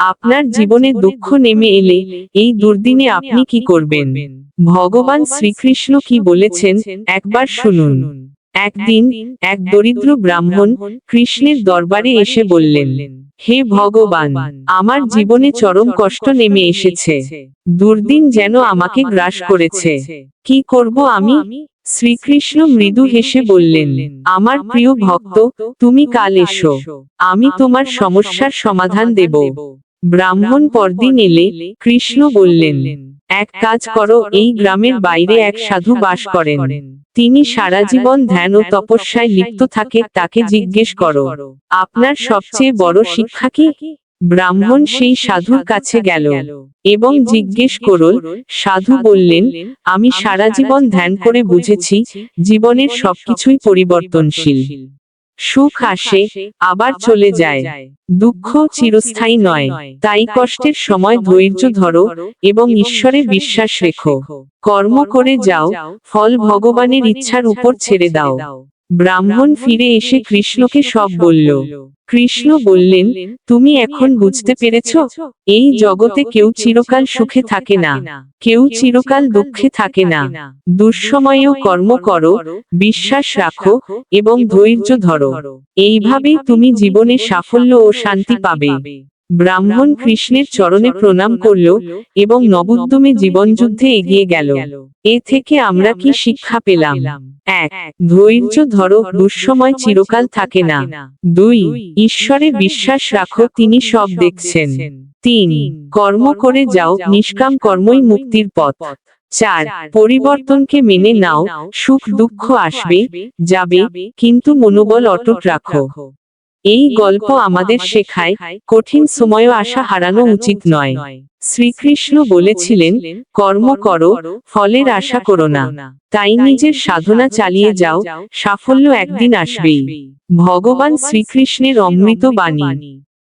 আপনার জীবনে দুঃখ নেমে এলে এই দুর্দিনে আপনি কি করবেন? ভগবান শ্রীকৃষ্ণ কি বলেছেন? একবার শুনুন। একদিন এক দরিদ্র ব্রাহ্মণ কৃষ্ণের দরবারে এসে বললেন হে ভগবান আমার জীবনে চরম কষ্ট নেমে এসেছে। দুর্দিন যেন আমাকে গ্রাস করেছে। কি করব আমি? শ্রীকৃষ্ণ মৃদু হেসে বললেন আমার প্রিয় ভক্ত তুমি কাল এসো। আমি তোমার সমস্যার সমাধান দেব। ব্রাহ্মণ পরদিন এলে কৃষ্ণ বললেন এক কাজ করো এই গ্রামের বাইরে এক সাধু বাস করেন। তিনি সারা জীবন ধ্যান ও তপস্যায় লিপ্ত থাকে তাকে জিজ্ঞেস করো আপনার সবচেয়ে বড় শিক্ষা কি? ব্রাহ্মণ সেই সাধুর কাছে গেল এবং জিজ্ঞেস করল সাধু বললেন আমি সারা জীবন ধ্যান করে বুঝেছি জীবনের সবকিছুই পরিবর্তনশীল। সুখ আসে আবার চলে যায়। দুঃখ চিরস্থায়ী নয় তাই কষ্টের সময় ধৈর্য ধরো এবং ঈশ্বরে বিশ্বাস রেখো। কর্ম করে যাও ফল ভগবানের ইচ্ছার উপর ছেড়ে দাও। ব্রাহ্মণ ফিরে এসে কৃষ্ণকে সব বলল। কৃষ্ণ বললেন তুমি এখন বুঝতে পেরেছ? এই জগতে কেউ চিরকাল সুখে থাকে না। কেউ চিরকাল দুঃখে থাকে না। দুঃসময়েও কর্ম করো বিশ্বাস রাখো এবং ধৈর্য ধরো। এইভাবেই তুমি জীবনে সাফল্য ও শান্তি পাবে। ব্রাহ্মণ কৃষ্ণের চরণে প্রণাম করল এবং নবোদ্যমে জীবনযুদ্ধে এগিয়ে গেল। এ থেকে আমরা কি শিক্ষা পেলাম? এক, ধৈর্য ধরো, দুঃসময় চিরকাল থাকে না। দুই, ঈশ্বরে বিশ্বাস রাখো, তিনি সব দেখছেন। তিন, কর্ম করে যাও, নিষ্কাম কর্মই মুক্তির পথ। চার, পরিবর্তনকে মেনে নাও, সুখ দুঃখ আসবে, যাবে, কিন্তু মনোবল অটুট রাখো। এই গল্প আমাদের শেখায় কঠিন সময়ও আশা হারানো উচিত নয়। শ্রীকৃষ্ণ বলেছিলেন কর্ম করো ফলের আশা করো না। তাই নিজের সাধনা চালিয়ে যাও সাফল্য একদিন আসবেই। ভগবান শ্রীকৃষ্ণের অমৃত বাণী।